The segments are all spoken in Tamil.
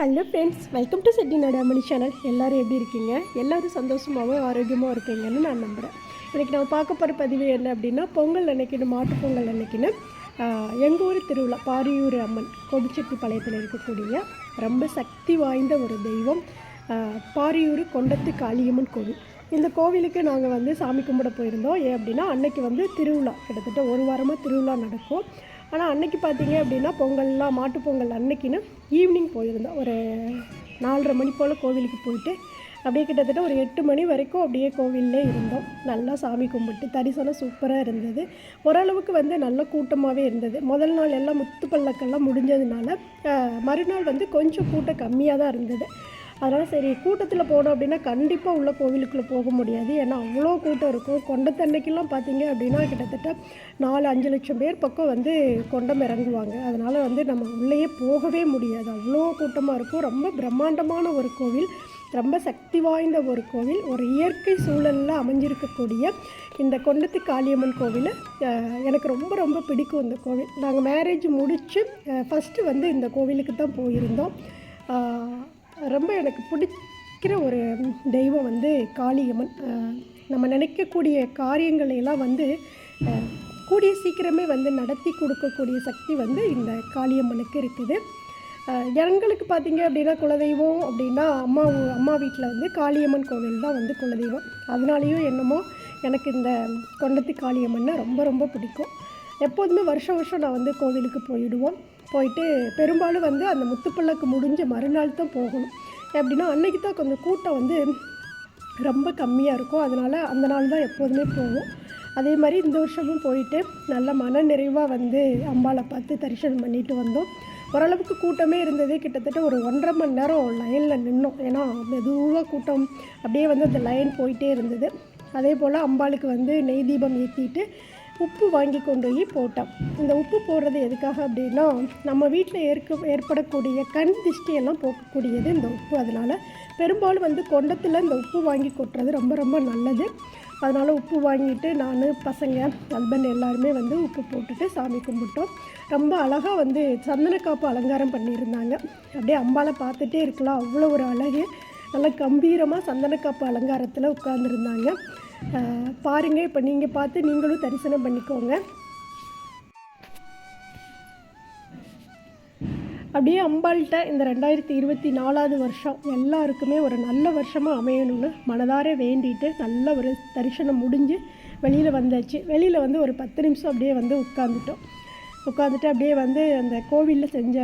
Hello friends welcome to Chetty Nadamani channel எல்லோரும் எப்படி இருக்கீங்க? எல்லோரும் சந்தோஷமாகவும் ஆரோக்கியமாக இருக்கீங்கன்னு நான் நம்புகிறேன் இன்றைக்கி நம்ம பார்க்க போகிற பதிவு என்ன அப்படின்னா பொங்கல் அன்னைக்குன்னு மாட்டுப்பொங்கல் அன்னைக்குன்னு எங்கள் ஊர் திருவிழா பாரியூர் அம்மன் கொடிச்செட்டிப்பாளையத்தில் இருக்கக்கூடிய ரொம்ப சக்தி வாய்ந்த ஒரு தெய்வம் பாரியூர் கொண்டத்து காளியம்மன் கோவில். இந்த கோவிலுக்கு நாங்கள் வந்து சாமி கும்பிட போயிருந்தோம். ஏன் அப்படின்னா அன்னைக்கு வந்து திருவிழா. கிட்டத்தட்ட ஒரு வாரமாக திருவிழா நடக்கும். ஆனால் அன்னைக்கு பார்த்தீங்க அப்படின்னா பொங்கல்லாம் மாட்டுப் பொங்கல் அன்னைக்குன்னு ஈவினிங் போயிருந்தோம். ஒரு நாலரை மணி போல் கோவிலுக்கு போயிட்டு அப்படியே கிட்டத்தட்ட ஒரு எட்டு மணி வரைக்கும் அப்படியே கோவில்லே இருந்தோம். நல்லா சாமி கும்பிட்டு தரிசனம் சூப்பராக இருந்தது. ஓரளவுக்கு வந்து நல்ல கூட்டமாகவே இருந்தது. முதல் நாள் எல்லாம் முத்து பல்லக்கெல்லாம் முடிஞ்சதுனால மறுநாள் வந்து கொஞ்சம் கூட்டம் கம்மியாக தான் இருந்தது. அதனால் சரி கூட்டத்தில் போனோம் அப்படின்னா கண்டிப்பாக உள்ள கோவிலுக்குள்ளே போக முடியாது. ஏன்னா அவ்வளோ கூட்டம் இருக்கும். கொண்டத்தன்னைக்கெல்லாம் பார்த்தீங்க அப்படின்னா கிட்டத்தட்ட நாலு அஞ்சு லட்சம் பேர் பக்கம் வந்து கொண்டம் இறங்குவாங்க. அதனால் வந்து நம்ம உள்ளேயே போகவே முடியாது. அவ்வளோ கூட்டமாக இருக்கும். ரொம்ப பிரம்மாண்டமான ஒரு கோவில். ரொம்ப சக்தி வாய்ந்த ஒரு கோவில். ஒரு இயற்கை சூழலில் அமைஞ்சிருக்கக்கூடிய இந்த கொண்டத்து காளியம்மன் கோவில் எனக்கு ரொம்ப ரொம்ப பிடிக்கும் இந்த கோவில். நாங்கள் மேரேஜ் முடித்து ஃபஸ்ட்டு வந்து இந்த கோவிலுக்கு தான் போயிருந்தோம். ரொம்ப எனக்கு பிடிக்கிற ஒரு தெய்வம் வந்து காளியம்மன். நம்ம நினைக்கக்கூடிய காரியங்களையெல்லாம் வந்து கூடிய சீக்கிரமே வந்து நடத்தி கொடுக்கக்கூடிய சக்தி வந்து இந்த காளியம்மனுக்கு இருக்குது. அஹ், எங்களுக்கு பார்த்தீங்க அப்படின்னா குலதெய்வம் அப்படின்னா அம்மா அம்மா வீட்டில் வந்து காளியம்மன் கோவில் தான் வந்து குலதெய்வம். அதனாலேயும் என்னமோ எனக்கு இந்த கொண்டத்து காளியம்மன்னா ரொம்ப ரொம்ப பிடிக்கும். எப்போதுமே வருஷம் வருஷம் நான் வந்து கோவிலுக்கு போயிடுவோம். போயிட்டு பெரும்பாலும் வந்து அந்த முத்துப்பள்ளக்கு முடிஞ்ச மறுநாள் தான் போகணும். எப்படின்னா அன்னைக்கு தான் கொஞ்சம் கூட்டம் வந்து ரொம்ப கம்மியாக இருக்கும். அதனால் அந்த நாள் தான் எப்போதுமே போவோம். அதே மாதிரி இந்த வருஷமும் போயிட்டு நல்ல மன நிறைவாக வந்து அம்பாளை பார்த்து தரிசனம் பண்ணிட்டு வந்தோம். ஓரளவுக்கு கூட்டமே இருந்தது. கிட்டத்தட்ட ஒரு ஒன்றரை மணி நேரம் லைனில் நின்னோம். ஏன்னா மெதுவாக கூட்டம். அப்படியே வந்து அந்த லைன் போயிட்டே இருந்தது. அதே போல் அம்பாளுக்கு வந்து நெய் தீபம் ஏற்றிட்டு உப்பு வாங்கி கொண்டு போய் போட்டோம். இந்த உப்பு போடுறது எதுக்காக அப்படின்னா நம்ம வீட்டில் ஏற்க ஏற்படக்கூடிய கண் திஷ்டியெல்லாம் போக்கக்கூடியது இந்த உப்பு. அதனால் பெரும்பாலும் வந்து கொண்டத்தில் இந்த உப்பு வாங்கி கொட்டுறது ரொம்ப ரொம்ப நல்லது. அதனால் உப்பு வாங்கிட்டு நான் பசங்க ஹஸ்பண்ட் எல்லாருமே வந்து உப்பு போட்டுட்டு சாமி கும்பிட்டோம். ரொம்ப அழகாக வந்து சந்தனக்காப்பு அலங்காரம் பண்ணியிருந்தாங்க. அப்படியே அம்பாவை பார்த்துட்டே இருக்கலாம். அவ்வளோ ஒரு அழகு. நல்ல கம்பீரமாக சந்தனக்காப்பு அலங்காரத்தில் உட்காந்துருந்தாங்க பாருங்கள் இப்போ நீங்கள் பார்த்து நீங்களும் தரிசனம் பண்ணிக்கோங்க. அப்படியே அம்பாள்கிட்ட இந்த ரெண்டாயிரத்தி இருபத்தி நாலாவது வருஷம் எல்லாருக்குமே ஒரு நல்ல வருஷமாக அமையணும்னு மனதார வேண்டிட்டு நல்ல ஒரு தரிசனம் முடிஞ்சு வெளியில் வந்தாச்சு. வெளியில் வந்து ஒரு பத்து நிமிஷம் அப்படியே வந்து உட்காந்துட்டோம் உட்காந்துட்டு அப்படியே வந்து அந்த கோவிலில் செஞ்ச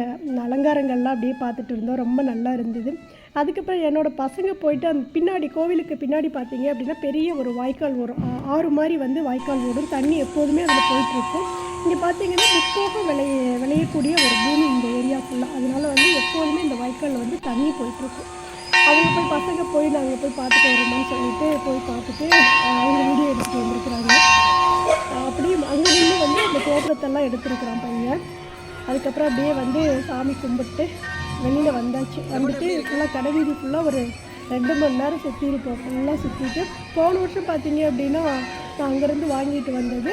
அலங்காரங்கள்லாம் அப்படியே பார்த்துட்டு இருந்தோம். ரொம்ப நல்லா இருந்தது. அதுக்கப்புறம் என்னோடய பசங்க போயிட்டு அந்த பின்னாடி கோவிலுக்கு பின்னாடி பார்த்தீங்க அப்படின்னா பெரிய ஒரு வாய்க்கால் வரும் ஆறு மாதிரி வந்து வாய்க்கால் ஓடும். தண்ணி எப்போதுமே அதில் போயிட்டுருக்கும். இங்கே பார்த்தீங்கன்னா முப்போக விளைய விளையக்கூடிய ஒரு பூமி இந்த ஏரியா ஃபுல்லாக அதனால வந்து எப்போதுமே இந்த வாய்க்காலில் வந்து தண்ணி போயிட்டுருக்கும். அவங்க போய் பசங்க போய் நாங்கள் போய் பார்த்துட்டு வரோம்னு சொல்லிட்டு போய் பார்த்துட்டு அவங்க வீடியோ எடுத்துகிட்டு வந்திருக்கிறாங்க. அப்படியும் அப்படியே வந்து அந்த கோபுரத்தெல்லாம் எடுத்துருக்குறான் பையன். அதுக்கப்புறம் அப்படியே வந்து சாமி கும்பிட்டு வெளியில் வந்தாச்சு. வந்துட்டு ஃபுல்லாக கடை வீதி ஃபுல்லாக ஒரு ரெண்டு மணி நேரம் சுற்றிருப்போம் ஃபுல்லாக சுற்றிட்டு போன வருஷம் பார்த்தீங்க அப்படின்னா நான் அங்கேருந்து வாங்கிட்டு வந்தது.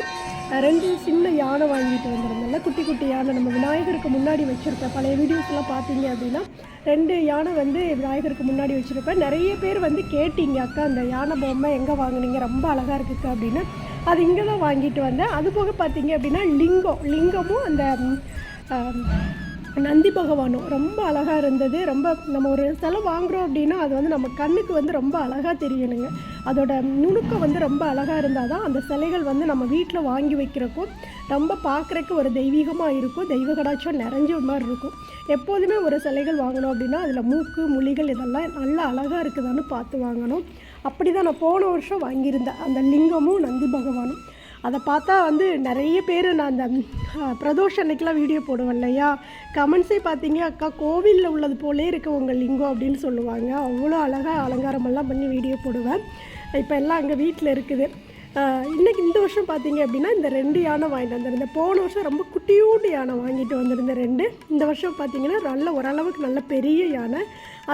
ரெண்டு சின்ன யானை வாங்கிட்டு வந்திருந்தேன்ல. குட்டி குட்டி யானை. நம்ம விநாயகருக்கு முன்னாடி வச்சுருப்பேன் பழைய வீடியோஸ்லாம் பார்த்தீங்க அப்படின்னா ரெண்டு யானை வந்து விநாயகருக்கு முன்னாடி வச்சுருப்பேன். நிறைய பேர் வந்து கேட்டீங்க அக்கா அந்த யானை பொம்மை எங்கே வாங்கினீங்க? ரொம்ப அழகாக இருக்குக்கா அப்படின்னு. அது இங்கே தான் வாங்கிட்டு வந்தேன். அது போக பார்த்தீங்க அப்படின்னா லிங்கம். லிங்கமும் அந்த நந்தி பகவானும் ரொம்ப அழகாக இருந்தது. ரொம்ப நம்ம ஒரு சிலை வாங்குறோம் அப்படின்னா அது வந்து நம்ம கண்ணுக்கு வந்து ரொம்ப அழகாக தெரியணுங்க. அதோட நுணுக்கம் வந்து ரொம்ப அழகாக இருந்தால் தான் அந்த சிலைகள் வந்து நம்ம வீட்டில் வாங்கி வைக்கிறக்கும் ரொம்ப பார்க்குறக்கு ஒரு தெய்வீகமாக இருக்கும். தெய்வ கடாட்சம் நிறைஞ்ச மாதிரி இருக்கும். எப்போதுமே ஒரு சிலைகள் வாங்கணும் அப்படின்னா அதில் மூக்கு முலிகள் இதெல்லாம் நல்லா அழகாக இருக்குதான்னு பார்த்து வாங்கணும். அப்படி தான் நான் போன வருஷம் வாங்கியிருந்தேன். அந்த லிங்கமும் நந்தி பகவானும். அதை பார்த்தா வந்து நிறைய பேர் நான் அந்த பிரதோஷ் அன்னைக்கெலாம் வீடியோ போடுவேன் இல்லையா? கமெண்ட்ஸே பார்த்தீங்க அக்கா கோவிலில் உள்ளது போலே இருக்கு உங்கள் லிங்கம் அப்படின்னு சொல்லுவாங்க. அவ்வளோ அழகாக அலங்காரமெல்லாம் பண்ணி வீடியோ போடுவேன். இப்போ எல்லாம் அங்கே வீட்டில் இருக்குது. இன்றைக்கி இன்னைக்கு இந்த வருஷம் பார்த்தீங்க அப்படின்னா இந்த ரெண்டு யானை வாங்கிட்டு வந்திருந்தேன் போன வருஷம் ரொம்ப குட்டியூண்டு யானை வாங்கிட்டு வந்திருந்தேன் ரெண்டு. இந்த வருஷம் பார்த்தீங்கன்னா நல்ல ஓரளவுக்கு நல்ல பெரிய யானை.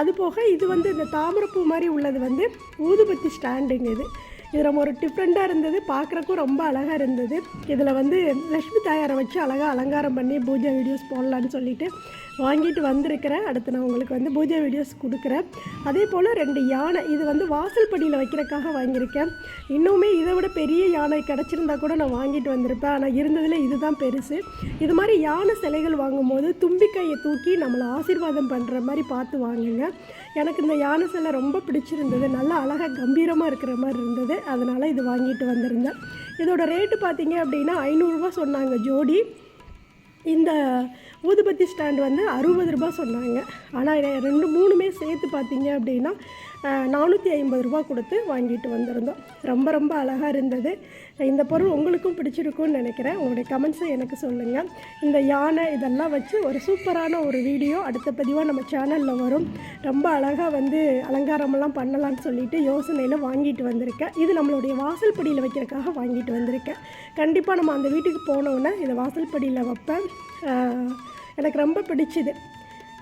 அது போக இது வந்து இந்த தாமரப்பூ மாதிரி உள்ளது வந்து ஊதுபத்தி ஸ்டாண்டுங்க இது. இது ரொம்ப ஒரு டிஃப்ரெண்ட்டாக இருந்தது பார்க்குறக்கும் ரொம்ப அழகாக இருந்தது. இதில் வந்து லக்ஷ்மி தாயாரை வச்சு அழகாக அலங்காரம் பண்ணி பூஜை வீடியோஸ் போடலான்னு சொல்லிட்டு வாங்கிட்டு வந்திருக்கிறேன். அடுத்து நான் உங்களுக்கு வந்து பூஜை வீடியோஸ் கொடுக்குறேன். அதே போல் ரெண்டு யானை இது வந்து வாசல் படியில் வைக்கிறதுக்காக வாங்கியிருக்கேன். இன்னுமே இதை விட பெரிய யானை கிடச்சிருந்தா கூட நான் வாங்கிட்டு வந்திருப்பேன். ஆனால் இருந்ததில் இதுதான் பெருசு. இது மாதிரி யானை சிலைகள் வாங்கும்போது தும்பிக்கையை தூக்கி நம்மளை ஆசீர்வாதம் பண்ணுற மாதிரி பார்த்து வாங்குங்க. எனக்கு இந்த யானை சிலை ரொம்ப பிடிச்சிருந்தது. நல்லா அழகாக கம்பீரமாக இருக்கிற மாதிரி இருந்தது. அதனால் இது வாங்கிட்டு வந்திருந்தேன். இதோட ரேட்டு பார்த்தீங்க அப்படின்னா ஐநூறுரூவா சொன்னாங்க ஜோடி. இந்த ஊதுபத்தி ஸ்டாண்ட் வந்து அறுபது ரூபாய் சொன்னாங்க. ஆனால் ரெண்டு மூணுமே சேர்த்து பார்த்தீங்க அப்படின்னா நானூற்றி ஐம்பது ரூபா கொடுத்து வாங்கிட்டு வந்திருந்தோம். ரொம்ப ரொம்ப அழகாக இருந்தது. இந்த பொருள் உங்களுக்கும் பிடிச்சிருக்கும்னு நினைக்கிறேன். உங்களுடைய கமெண்ட்ஸை எனக்கு சொல்லுங்கள் இந்த யானை இதெல்லாம் வச்சு ஒரு சூப்பரான ஒரு வீடியோ அடுத்த பதிவாக நம்ம சேனலில் வரும். ரொம்ப அழகாக வந்து அலங்காரமெல்லாம் பண்ணலாம்னு சொல்லிட்டு யோசனையில் வாங்கிட்டு வந்திருக்கேன். இது நம்மளுடைய வாசல் படியில் வைக்கிறதுக்காக வாங்கிட்டு வந்திருக்கேன். கண்டிப்பாக நம்ம அந்த வீட்டுக்கு போனோன்னே இதை வாசல் படியில் வைப்பேன். எனக்கு ரொம்ப பிடிச்சிது.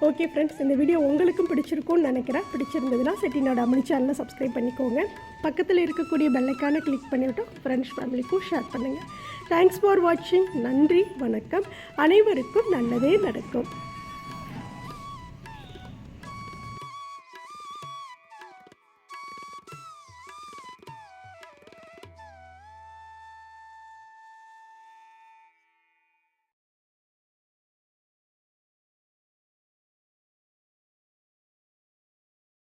ஓகே ஃப்ரெண்ட்ஸ் இந்த வீடியோ உங்களுக்கும் பிடிச்சிருக்கும்னு நினைக்கிறேன். பிடிச்சிருந்ததுன்னா செட்டினோட அமனி சேனலை சப்ஸ்கிரைப் பண்ணிக்கோங்க. பக்கத்தில் இருக்கக்கூடிய பெல்லைக்கான கிளிக் பண்ணிவிட்டு ஃப்ரெண்ட்ஸ் ஃபேமிலிக்கும் ஷேர் பண்ணுங்கள் தேங்க்ஸ் ஃபார் வாட்சிங் நன்றி வணக்கம். அனைவருக்கும் நல்லதே நடக்கும்.